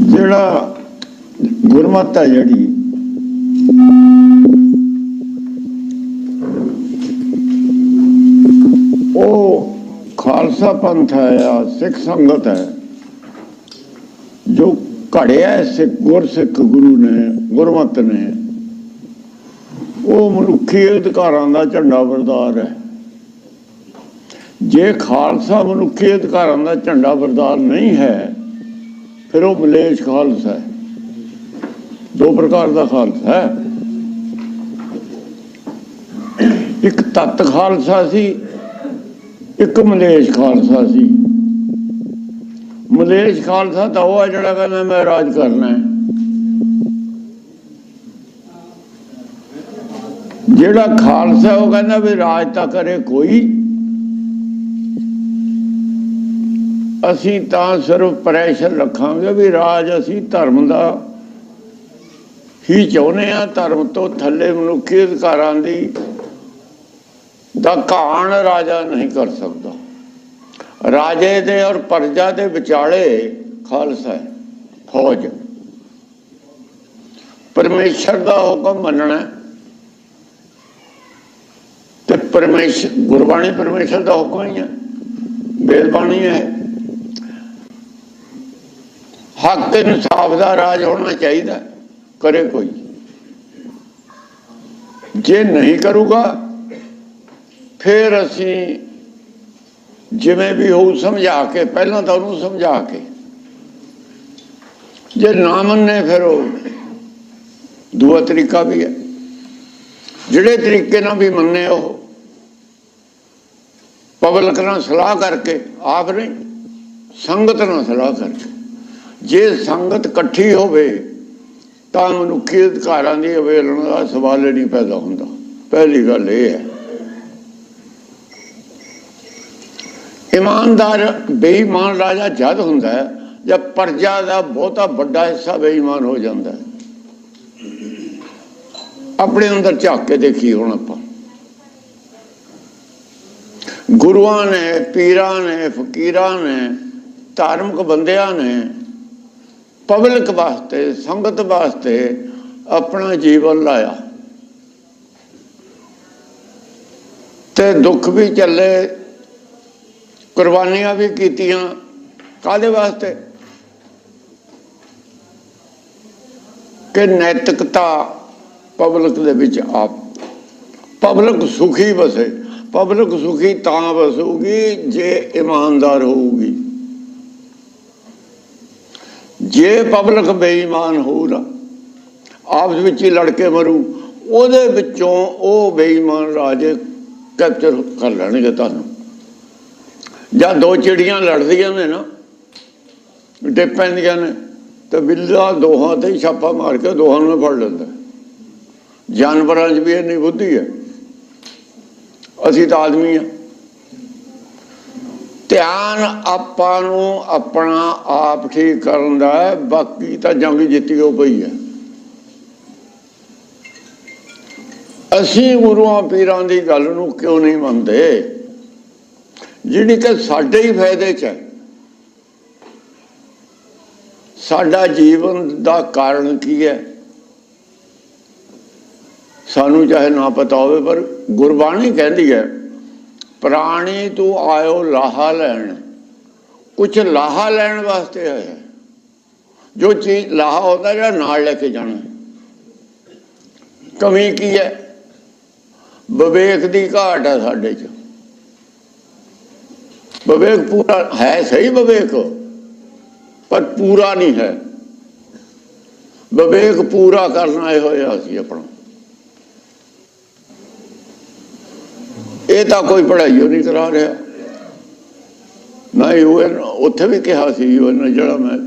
ਜਿਹੜਾ ਗੁਰਮਤਿ ਹੈ ਜਿਹੜੀ, ਉਹ ਖਾਲਸਾ ਪੰਥ ਹੈ, ਆ ਸਿੱਖ ਸੰਗਤ ਹੈ, ਜੋ ਘੜਿਆ ਹੈ ਸਿੱਖ, ਗੁਰਸਿੱਖ ਗੁਰੂ ਨੇ, ਗੁਰਮਤਿ ਨੇ, ਉਹ ਮਨੁੱਖੀ ਅਧਿਕਾਰਾਂ ਦਾ ਝੰਡਾ ਬਰਦਾਰ ਹੈ। ਜੇ ਖਾਲਸਾ ਮਨੁੱਖੀ ਅਧਿਕਾਰਾਂ ਦਾ ਝੰਡਾ ਬਰਦਾਰ ਨਹੀਂ ਹੈ ਫਿਰ ਉਹ ਮਲੇਸ਼ ਖਾਲਸਾ ਹੈ। ਦੋ ਪ੍ਰਕਾਰ ਦਾ ਖਾਲਸਾ ਹੈ। ਇੱਕ ਤਤ ਖਾਲਸਾ ਸੀ, ਇੱਕ ਮਲੇਸ਼ ਖਾਲਸਾ ਸੀ। ਮਲੇਸ਼ ਖਾਲਸਾ ਤਾਂ ਉਹ ਹੈ ਜਿਹੜਾ ਕਹਿੰਦਾ ਮੈਂ ਰਾਜ ਕਰਨਾ ਹੈ। ਜਿਹੜਾ ਖਾਲਸਾ ਉਹ ਕਹਿੰਦਾ ਵੀ ਰਾਜ ਤਾਂ ਕਰੇ ਕੋਈ। ਅਸੀਂ ਤਾਂ ਸਿਰਫ ਪ੍ਰੈਸ਼ਰ ਰੱਖਾਂਗੇ ਵੀ ਰਾਜ ਅਸੀਂ ਧਰਮ ਦਾ ਹੀ ਚਾਹੁੰਦੇ ਆ ਧਰਮ ਤੋਂ ਥੱਲੇ ਮਨੁੱਖੀ ਅਧਿਕਾਰਾਂ ਦੀ ਦਾ ਕਾਣ ਰਾਜਾ ਨਹੀਂ ਕਰ ਸਕਦਾ। ਰਾਜੇ ਦੇ ਔਰ ਪਰਜਾ ਦੇ ਵਿਚਾਲੇ ਖਾਲਸਾ ਹੈ, ਫੌਜ ਪਰਮੇਸ਼ਰ ਦਾ ਹੁਕਮ ਮੰਨਣਾ ਹੈ। ਤੇ ਪਰਮੇਸ਼ਰ ਗੁਰਬਾਣੀ ਪਰਮੇਸ਼ਰ ਦਾ ਹੁਕਮ ਹੀ ਹੈ। ਵੇਦ ਬਾਣੀ ਹੈ। ਹੱਕ ਇਨਸਾਫ ਦਾ ਰਾਜ ਹੋਣਾ ਚਾਹੀਦਾ, ਕਰੇ ਕੋਈ। ਜੇ ਨਹੀਂ ਕਰੂਗਾ, ਫਿਰ ਅਸੀਂ ਜਿਵੇਂ ਵੀ ਹੋਊ ਸਮਝਾ ਕੇ, ਪਹਿਲਾਂ ਤਾਂ ਉਹਨੂੰ ਸਮਝਾ ਕੇ। ਜੇ ਨਾ ਮੰਨੇ ਫਿਰ ਉਹ ਦੂਆ ਤਰੀਕਾ ਵੀ ਹੈ। ਜਿਹੜੇ ਤਰੀਕੇ ਨਾਲ ਵੀ ਮੰਨੇ ਉਹ, ਪਬਲਿਕ ਨਾਲ ਸਲਾਹ ਕਰਕੇ, ਆਪ ਨਹੀਂ, ਸੰਗਤ ਨਾਲ ਸਲਾਹ ਕਰਕੇ। ਜੇ ਸੰਗਤ ਇਕੱਠੀ ਹੋਵੇ, ਤਾਂ ਮਨੁੱਖੀ ਅਧਿਕਾਰਾਂ ਦੀ ਅਵੇਲਣ ਦਾ ਸਵਾਲ ਨਹੀਂ ਪੈਦਾ ਹੁੰਦਾ। ਪਹਿਲੀ ਗੱਲ ਇਹ ਹੈ। ਇਮਾਨਦਾਰ, ਬੇਈਮਾਨ ਰਾਜਾ ਜਦ ਹੁੰਦਾ ਹੈ, ਜਦ ਪ੍ਰਜਾ ਦਾ ਬਹੁਤਾ ਵੱਡਾ ਹਿੱਸਾ ਬੇਈਮਾਨ ਹੋ ਜਾਂਦਾ ਹੈ। ਆਪਣੇ ਅੰਦਰ ਝਾਕ ਕੇ ਦੇਖੀ ਹੁਣ ਆਪਾਂ। ਗੁਰੂਆਂ ਨੇ, ਪੀਰਾਂ ਨੇ, ਫਕੀਰਾਂ ਨੇ, ਧਾਰਮਿਕ ਬੰਦਿਆਂ ਨੇ ਪਬਲਿਕ ਵਾਸਤੇ, ਸੰਗਤ ਵਾਸਤੇ ਆਪਣਾ ਜੀਵਨ ਲਾਇਆ। ਤੇ ਦੁੱਖ ਵੀ ਚੱਲੇ, ਕੁਰਬਾਨੀਆਂ ਵੀ ਕੀਤੀਆਂ ਕਾਦੇ ਵਾਸਤੇ? ਕਿ ਨੈਤਿਕਤਾ ਪਬਲਿਕ ਦੇ ਵਿੱਚ ਆਪ, ਪਬਲਿਕ ਸੁਖੀ ਵਸੇ, ਪਬਲਿਕ ਸੁਖੀ ਤਾਂ ਵਸੂਗੀ, ਜੇ ਇਮਾਨਦਾਰ ਹੋਊਗੀ। ਜੇ ਪਬਲਿਕ ਬੇਈਮਾਨ ਹੋਊ ਨਾ, ਆਪਸ ਵਿੱਚ ਹੀ ਲੜ ਕੇ ਮਰੂ, ਉਹਦੇ ਵਿੱਚੋਂ ਉਹ ਬੇਈਮਾਨ ਰਾਜੇ ਕੈਪਚਰ ਕਰ ਲੈਣਗੇ ਤੁਹਾਨੂੰ। ਜਾਂ ਦੋ ਚਿੜੀਆਂ ਲੜਦੀਆਂ ਨੇ ਨਾ, ਡਿੱਗ ਪੈਂਦੀਆਂ ਨੇ, ਤੇ ਬਿੱਲਾ ਦੋਹਾਂ ਤੇ ਹੀ ਛਾਪਾ ਮਾਰ ਕੇ ਦੋਹਾਂ ਨੂੰ ਫੜ ਲੈਂਦਾ ਜਾਨਵਰਾਂ 'ਚ ਵੀ ਇੰਨੀ ਬੁੱਧੀ ਹੈ। ਅਸੀਂ ਤਾਂ ਆਦਮੀ ਆ ਧਿਆਨ ਆਪਾਂ ਨੂੰ ਆਪਣਾ ਆਪ ਠੀਕ ਕਰਨ ਦਾ ਹੈ, ਬਾਕੀ ਤਾਂ ਜੰਗ ਜਿੱਤੀ ਹੋ ਪਈ ਹੈ। ਅਸੀਂ ਗੁਰੂਆਂ ਪੀਰਾਂ ਦੀ ਗੱਲ ਨੂੰ ਕਿਉਂ ਨਹੀਂ ਮੰਨਦੇ? ਜਿਹੜੀ ਕਿ ਸਾਡੇ ਹੀ ਫਾਇਦੇ 'ਚ ਹੈ। ਸਾਡਾ ਜੀਵਨ ਦਾ ਕਾਰਨ ਕੀ ਹੈ? ਸਾਨੂੰ ਚਾਹੇ ਨਾ ਪਤਾ ਹੋਵੇ, ਪਰ ਗੁਰਬਾਣੀ ਕਹਿੰਦੀ ਹੈ ਪ੍ਰਾਣੀ ਤੂੰ ਆਇਓ ਲਾਹਾ ਲੈਣ। ਕੁਝ ਲਾਹਾ ਲੈਣ ਵਾਸਤੇ ਹੋਇਆ ਜੋ ਚੀਜ਼ ਲਾਹਾ ਹੁੰਦਾ ਜਿਹੜਾ ਨਾਲ ਲੈ ਕੇ ਜਾਣਾ। ਕਮੀ ਕੀ ਹੈ? ਵਿਵੇਕ ਦੀ ਘਾਟ ਹੈ ਸਾਡੇ 'ਚ। ਵਿਵੇਕ ਪੂਰਾ ਹੈ ਸਹੀ ਵਿਵੇਕ, ਪਰ ਪੂਰਾ ਨਹੀਂ ਹੈ। ਵਿਵੇਕ ਪੂਰਾ ਕਰਨ ਆਏ ਹੋਏ ਆ ਅਸੀਂ ਆਪਣਾ। ਇਹ ਤਾਂ ਕੋਈ ਪੜ੍ਹਾਈਓ ਨਹੀਂ ਕਰਾ ਰਿਹਾ। ਨਾ ਯੂਐਨ ਉੱਥੇ ਵੀ ਕਿਹਾ ਸੀ ਯੂਐਨ ਜਿਹੜਾ ਮੈਂ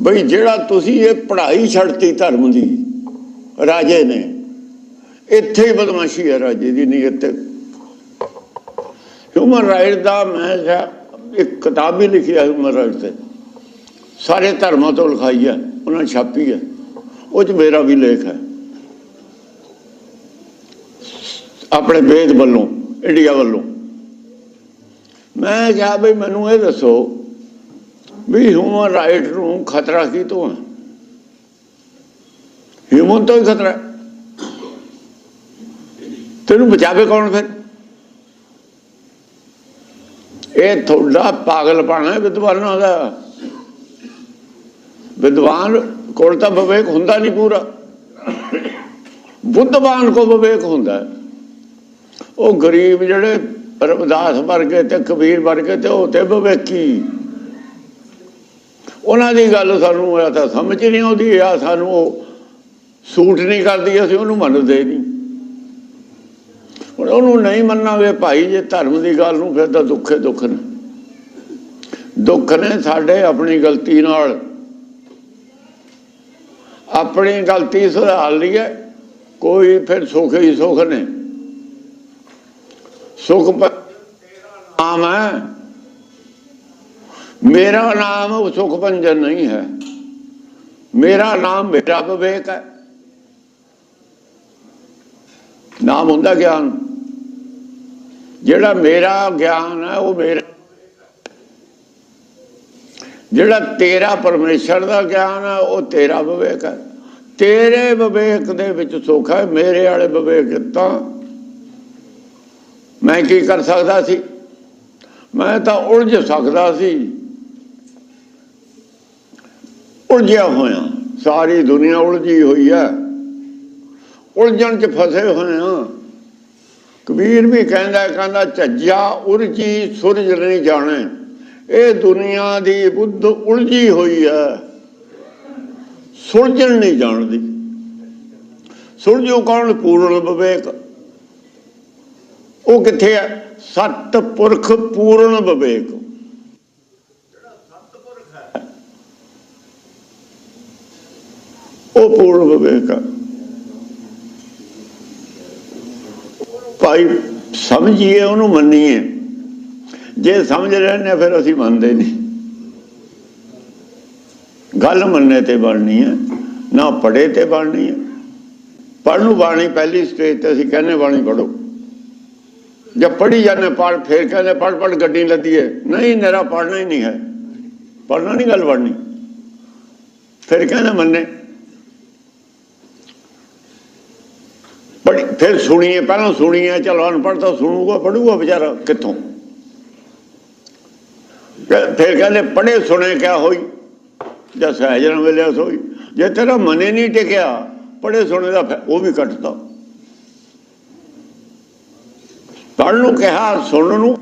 ਬਈ ਜਿਹੜਾ ਤੁਸੀਂ ਇਹ ਪੜ੍ਹਾਈ ਛੱਡਤੀ ਧਰਮ ਦੀ, ਰਾਜੇ ਨੇ, ਇੱਥੇ ਹੀ ਬਦਮਾਸ਼ੀ ਹੈ ਰਾਜੇ ਦੀ, ਨਹੀਂ ਇੱਥੇ। ਹਿਊਮਨ ਰਾਈਟ ਦਾ ਮੈਂ ਕਿਹਾ, ਇੱਕ ਕਿਤਾਬ ਵੀ ਲਿਖੀ ਹੈ ਹਿਊਮਨ ਰਾਈਟ ਤੇ। ਸਾਰੇ ਧਰਮਾਂ ਤੋਂ ਲਿਖਾਈ ਹੈ ਉਹਨਾਂ ਨੇ ਛਾਪੀ ਹੈ ਉਹ ਚ ਮੇਰਾ ਵੀ ਲੇਖ ਹੈ। ਆਪਣੇ ਵੇਦ ਵੱਲੋਂ। ਇੰਡੀਆ ਵੱਲੋਂ। ਮੈਂ ਕਿਹਾ ਬਈ ਮੈਨੂੰ ਇਹ ਦੱਸੋ ਵੀ ਹਿਊਮਨ ਰਾਈਟ ਨੂੰ ਖਤਰਾ ਕੀ ਤੋਂ ਹੈ? ਹਿਊਮਨ ਤੋਂ ਹੀ ਖਤਰਾ ਹੈ। ਤੈਨੂੰ ਬਚਾਵੇ ਕੌਣ ਫਿਰ? ਇਹ ਤੁਹਾਡਾ ਪਾਗਲਪਣ ਹੈ ਵਿਦਵਾਨਾਂ ਦਾ। ਵਿਦਵਾਨ ਕੋਲ ਤਾਂ ਵਿਵੇਕ ਹੁੰਦਾ ਨਹੀਂ ਪੂਰਾ। ਬੁੱਧਵਾਨ ਕੋ ਵਿਵੇਕ ਹੁੰਦਾ। ਹੈ। ਉਹ ਗਰੀਬ ਜਿਹੜੇ ਰਵਿਦਾਸ ਵਰਗੇ ਤੇ ਕਬੀਰ ਵਰਗੇ ਤੇ ਉਹ ਤੇ ਵਿਵੇਕੀ। ਉਹਨਾਂ ਦੀ ਗੱਲ ਸਾਨੂੰ ਆ ਤਾਂ ਸਮਝ ਨਹੀਂ ਆਉਂਦੀ ਆ ਸਾਨੂੰ ਉਹ ਸੂਟ ਨਹੀਂ ਕਰਦੀ, ਅਸੀਂ ਉਹਨੂੰ ਮੰਨਦੇ ਨਹੀਂ। ਹੁਣ ਉਹਨੂੰ ਨਹੀਂ ਮੰਨਾਂਗੇ ਭਾਈ, ਜੇ ਧਰਮ ਦੀ ਗੱਲ ਨੂੰ ਫਿਰ ਤਾਂ ਦੁੱਖੇ ਦੁੱਖ ਨੇ। ਦੁੱਖ ਨੇ ਸਾਡੇ ਆਪਣੀ ਗਲਤੀ ਨਾਲ। ਆਪਣੀ ਗਲਤੀ ਸੁਧਾਰ ਲਈ ਹੈ, ਕੋਈ ਫਿਰ ਸੁੱਖ ਹੀ ਸੁੱਖ ਨੇ। ਸੁਖ ਪ- ਨਾਮ ਹੈ ਮੇਰਾ ਨਾਮ ਸੁਖ ਭੰਜਨ ਨਹੀਂ ਹੈ। ਮੇਰਾ ਨਾਮ ਮੇਰਾ ਵਿਵੇਕ ਹੈ। ਨਾਮ ਹੁੰਦਾ ਗਿਆਨ। ਜਿਹੜਾ ਮੇਰਾ ਗਿਆਨ ਹੈ, ਉਹ ਮੇਰਾ ਜਿਹੜਾ ਤੇਰਾ ਪਰਮੇਸ਼ਰ ਦਾ ਗਿਆਨ ਹੈ, ਉਹ ਤੇਰਾ ਵਿਵੇਕ ਹੈ। ਤੇਰੇ ਵਿਵੇਕ ਦੇ ਵਿੱਚ ਸੁੱਖ ਹੈ, ਮੇਰੇ ਵਾਲੇ ਵਿਵੇਕ ਤਾਂ ਮੈਂ ਕੀ ਕਰ ਸਕਦਾ ਸੀ? ਮੈਂ ਤਾਂ ਉਲਝ ਸਕਦਾ ਸੀ। ਉਲਝਿਆ ਹੋਇਆ। ਸਾਰੀ ਦੁਨੀਆ ਉਲਝੀ ਹੋਈ ਹੈ। ਉਲਝਣ 'ਚ ਫਸੇ ਹੋਏ ਆ ਕਬੀਰ ਵੀ ਕਹਿੰਦਾ ਕਹਿੰਦਾ, ਝੱਜਾ ਉਰਜੀ ਸੁਰਜ ਨਹੀਂ ਜਾਣੇ। ਇਹ ਦੁਨੀਆ ਦੀ ਬੁੱਧ ਉਲਝੀ ਹੋਈ ਹੈ। ਸੁਲਝਣ ਨਹੀਂ ਜਾਣਦੀ। ਸੁਲਝੋ ਕੌਣ? ਪੂਰਨ ਵਿਵੇਕ। ਉਹ ਕਿੱਥੇ ਹੈ ਸਤ ਪੁਰਖ ਪੂਰਨ ਵਿਵੇਕ। ਉਹ ਪੂਰਨ ਵਿਵੇਕ ਹੈ ਭਾਈ ਸਮਝੀਏ, ਉਹਨੂੰ ਮੰਨੀਏ। ਜੇ ਸਮਝ ਰਹੇ ਨੇ ਫਿਰ ਅਸੀਂ ਮੰਨਦੇ ਨਹੀਂ। ਗੱਲ ਮੰਨੇ ਤੇ ਬਣਨੀ ਹੈ ਨਾ ਪੜੇ ਤੇ ਬਣਨੀ ਹੈ ਪੜ੍ਹ ਨੂੰ ਬਾਣੀ ਪਹਿਲੀ ਸਟੇਜ ਤੇ ਅਸੀਂ ਕਹਿੰਦੇ ਬਾਣੀ ਪੜੋ ਜਦ ਪੜ੍ਹੀ ਜਾਂਦੇ ਪੜ੍ਹ ਫਿਰ ਕਹਿੰਦੇ ਪੜ੍ਹ ਪੜ੍ਹ ਗੱਡੀ ਲੱਦੀਏ ਨਹੀਂ ਮੇਰਾ ਪੜ੍ਹਨਾ ਹੀ ਨਹੀਂ ਹੈ ਪੜ੍ਹਨਾ ਨਹੀਂ ਗੱਲ ਬਣਨੀ ਫਿਰ ਕਹਿੰਦੇ ਮੰਨੇ ਪੜ੍ਹ ਫਿਰ ਸੁਣੀਏ ਪਹਿਲਾਂ ਸੁਣੀਏ ਚਲੋ ਅਨਪੜ੍ਹ ਤਾਂ ਸੁਣੂਗਾ ਪੜੂਗਾ ਵਿਚਾਰਾ ਕਿੱਥੋਂ ਫਿਰ ਕਹਿੰਦੇ ਪੜ੍ਹੇ ਸੁਣੇ ਕਿਆ ਹੋਈ ਜਦ ਸਹਿਜ ਨਾਲ ਮਿਲਿਆ ਸੋਈ ਜੇ ਤੇਰਾ ਮਨੇ ਨਹੀਂ ਟਿਕਿਆ ਪੜ੍ਹੇ ਸੁਣੇ ਦਾ ਫੈ- ਉਹ ਵੀ ਕੱਟਦਾ ਪੜ੍ਹਨ ਨੂੰ ਕਿਹਾ, ਸੁਣਨ ਨੂੰ।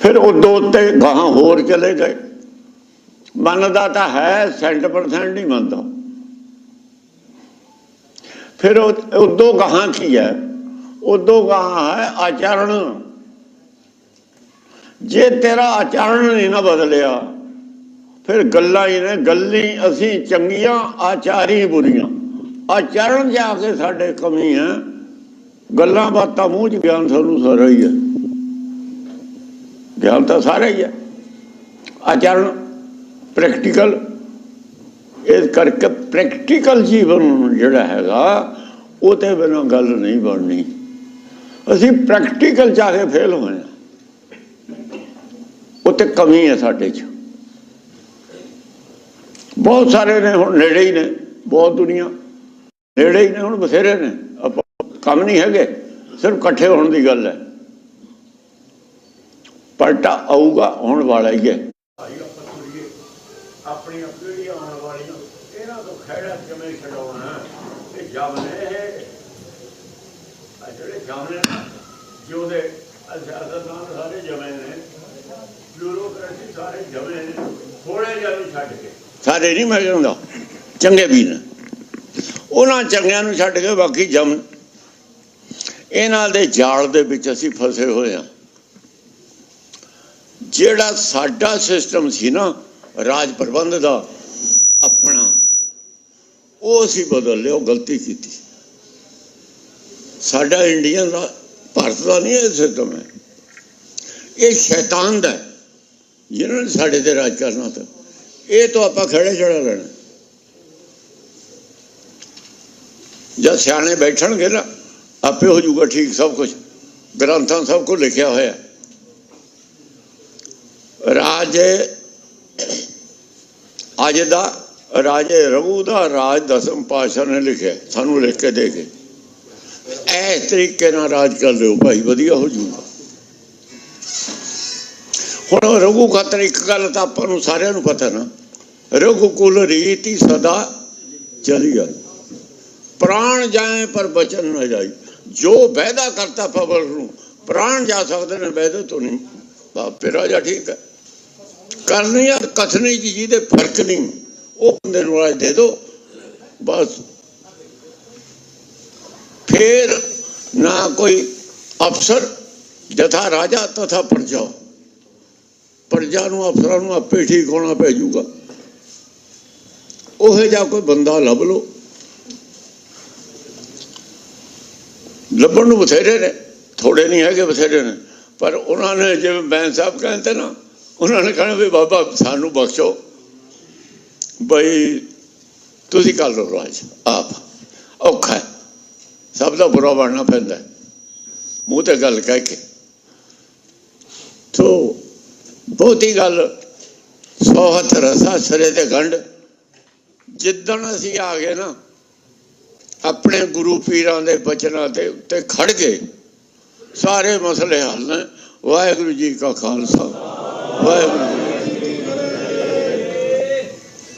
ਫਿਰ ਉਦੋਂ ਉੱਤੇ ਗਾਹਾਂ ਹੋਰ ਚਲੇ ਗਏ। ਮੰਨਦਾ ਤਾਂ ਹੈ 100% ਨਹੀਂ ਮੰਨਦਾ। ਫਿਰ ਉਦੋਂ ਗਾਹਾਂ ਕੀ ਹੈ? ਉਦੋਂ ਗਾਹਾਂ ਹੈ ਆਚਰਣ। ਜੇ ਤੇਰਾ ਆਚਰਣ ਨਹੀਂ ਨਾ ਬਦਲਿਆ, ਫਿਰ ਗੱਲਾਂ ਹੀ ਨੇ, ਗੱਲੀ ਅਸੀਂ ਚੰਗੀਆਂ, ਆਚਾਰੀ ਬੁਰੀਆਂ। ਆਚਰਣ ਜਾ ਕੇ ਸਾਡੇ ਕਮੀ ਹੈ। ਗੱਲਾਂ ਬਾਤਾਂ ਮੂੰਹ ਚ ਗਿਆਨ ਸਾਨੂੰ ਸਾਰਾ ਹੀ ਹੈ। ਗਿਆਨ ਤਾਂ ਸਾਰਾ ਹੀ ਹੈ। ਆਚਰਣ ਪ੍ਰੈਕਟੀਕਲ ਇਸ ਕਰਕੇ ਪ੍ਰੈਕਟੀਕਲ ਜੀਵਨ ਜਿਹੜਾ ਹੈਗਾ, ਉਹ ਤੇ ਬਿਨਾਂ ਗੱਲ ਨਹੀਂ ਬਣਨੀ। ਅਸੀਂ ਪ੍ਰੈਕਟੀਕਲ ਜਾ ਕੇ ਫੇਲ ਹੋਏ ਹਾਂ। ਉਹ ਤੇ ਕਮੀ ਹੈ ਸਾਡੇ 'ਚ। ਬਹੁਤ ਸਾਰੇ ਨੇ ਹੁਣ ਨੇੜੇ ਹੀ ਨੇ, ਬਹੁਤ ਦੁਨੀਆ। ਨੇੜੇ ਹੀ ਨੇ ਹੁਣ ਬਥੇਰੇ ਨੇ। ਆਪਾਂ ਕੰਮ ਨਹੀਂ ਹੈਗੇ ਸਿਰਫ ਇਕੱਠੇ ਹੋਣ ਦੀ ਗੱਲ ਹੈ। ਪਲਟਾ ਆਊਗਾ ਹੋਣ ਵਾਲਾ ਹੀ ਹੈ। ਭਾਈ ਆਪਾਂ ਥੋੜੀਏ ਆਪਣੀਆਂ ਪੀੜ੍ਹੀਆਂ ਆਉਣ ਵਾਲੀਆਂ ਇਹਨਾਂ ਤੋਂ ਖਹਿੜਾ ਕਿਵੇਂ ਛਡਾਉਣਾ? ਇਹ ਜਮਨੇ ਆ ਜਿਹੜੇ ਜਮਨੇ ਜਿਉਂਦੇ ਸਿਆਸਤਦਾਨ ਸਾਰੇ ਜਮੇ ਨੇ। ਬਿਊਰੋਕ੍ਰੇਸੀ ਸਾਰੇ ਜਮੇ ਨੇ। ਥੋੜੇ ਜਿਹਾ ਨੂੰ ਛੱਡ ਕੇ। ਸਾਰੇ ਨਹੀਂ ਮੈਂ ਕਹਿੰਦਾ ਚੰਗੇ ਵੀ ਨੇ। ਉਹਨਾਂ ਚੰਗਿਆਂ ਨੂੰ ਛੱਡ ਕੇ ਬਾਕੀ ਜਮ ਇਹਨਾਂ ਦੇ ਜਾਲ ਦੇ ਵਿੱਚ ਅਸੀਂ ਫਸੇ ਹੋਏ ਹਾਂ। ਜਿਹੜਾ ਸਾਡਾ ਸਿਸਟਮ ਸੀ ਨਾ ਰਾਜ ਪ੍ਰਬੰਧ ਦਾ ਆਪਣਾ ਉਹ ਅਸੀਂ ਬਦਲ ਲਿਆ ਉਹ ਗਲਤੀ ਕੀਤੀ। ਸਾਡਾ ਇੰਡੀਅਨ ਦਾ ਭਾਰਤ ਦਾ ਨਹੀਂ ਇਹ ਸਿਸਟਮ ਹੈ। ਇਹ ਸ਼ੈਤਾਨ ਦਾ ਹੈ, ਜਿਹਨਾਂ ਨੇ ਸਾਡੇ ਤੇ ਰਾਜ ਕਰਨਾ ਤਾਂ। ਇਹ ਤੋਂ ਆਪਾਂ ਖੜੇ ਚੜਾ ਲੈਣਾ ਜਦ ਸਿਆਣੇ ਬੈਠਣਗੇ ਨਾ, ਆਪੇ ਹੋ ਜਾਊਗਾ ਠੀਕ ਸਭ ਕੁਝ ਗ੍ਰੰਥਾਂ ਸਭ ਕੁਝ ਲਿਖਿਆ ਹੋਇਆ। ਰਾਜੇ, ਅੱਜ ਦਾ ਰਾਜੇ ਰਘੂ ਦਾ ਰਾਜ ਦਸਮ ਪਾਤਸ਼ਾਹ ਨੇ ਲਿਖਿਆ, ਸਾਨੂੰ ਲਿਖ ਕੇ ਦੇ ਕੇ। ਇਸ ਤਰੀਕੇ ਨਾਲ ਰਾਜ ਕਰ ਲਿਓ ਭਾਈ, ਵਧੀਆ ਹੋ ਜੂਗਾ ਹੁਣ ਰਘੂ ਖਾਤਰ ਇੱਕ ਗੱਲ ਤਾਂ ਆਪਾਂ ਨੂੰ ਸਾਰਿਆਂ ਨੂੰ ਪਤਾ ਨਾ ਰਘੂ ਕੁਲ ਰੀਤੀ ਸਦਾ ਚਲੀ ਆ ਪ੍ਰਾਣ ਜਾਏ ਪਰ ਬਚਨ ਨਾ ਜਾਈ ਜੋ ਵਾਅਦਾ ਕਰਤਾ ਪਵਲ ਨੂੰ, ਪ੍ਰਾਣ ਜਾ ਸਕਦੇ ਨੇ, ਵਾਅਦੇ ਤੋਂ ਨਹੀਂ। ਬਾਪੇ ਰਾਜਾ ਠੀਕ ਹੈ। ਕਰਨੀ ਆ, ਕਥਨੀ ਜੀ, ਜਿਹਦੇ ਫ਼ਰਕ ਨਹੀਂ। ਉਹ ਬੰਦੇ ਨੂੰ ਰਾਜ ਦੇ ਦਿਓ ਬਸ। ਫਿਰ ਨਾ ਕੋਈ ਅਫਸਰ, ਜਥਾ ਰਾਜਾ, ਤਥਾ ਪ੍ਰਜਾ। ਪ੍ਰਜਾ ਨੂੰ ਅਫਸਰਾਂ ਨੂੰ ਆਪੇ ਠੀਕ ਹੋਣਾ ਪੈ ਜਾਊਗਾ। ਉਹ ਜਿਹਾ ਕੋਈ ਬੰਦਾ ਲੱਭ ਲਓ। ਲੱਭਣ ਨੂੰ ਬਥੇਰੇ ਨੇ, ਥੋੜੇ ਨਹੀਂ ਹੈਗੇ ਬਥੇਰੇ ਨੇ, ਪਰ ਉਹਨਾਂ ਨੇ ਜਿਵੇਂ ਬੈਂ ਸਾਹਿਬ ਕਹਿੰਦੇ ਨਾ, ਉਹਨਾਂ ਨੇ ਕਹਿਣਾ ਵੀ ਬਾਬਾ ਸਾਨੂੰ ਬਖਸ਼ੋ। ਬਈ ਤੁਸੀਂ ਕਰ ਲਓ ਰਾਜ, ਆਪ ਔਖਾ ਹੈ, ਸਭ ਦਾ ਬੁਰਾ ਬਣਨਾ ਪੈਂਦਾ ਮੂੰਹ ਤੇ ਗੱਲ ਕਹਿ ਕੇ। ਤੋ ਬਹੁਤੀ ਗੱਲ ਸੌ ਹੱਥ ਰਸਾ ਸਰੇ ਤੇ ਗੰਢ ਜਿੱਦਣ ਅਸੀਂ ਆ ਗਏ ਨਾ ਆਪਣੇ ਗੁਰੂ ਪੀਰਾਂ ਦੇ ਬਚਨਾਂ ਦੇ ਉੱਤੇ ਖੜ ਗਏ। ਸਾਰੇ ਮਸਲੇ ਹੱਲ ਨੇ। ਵਾਹਿਗੁਰੂ ਜੀ ਕਾ ਖਾਲਸਾ। ਵਾਹਿਗੁਰੂ ਜੀ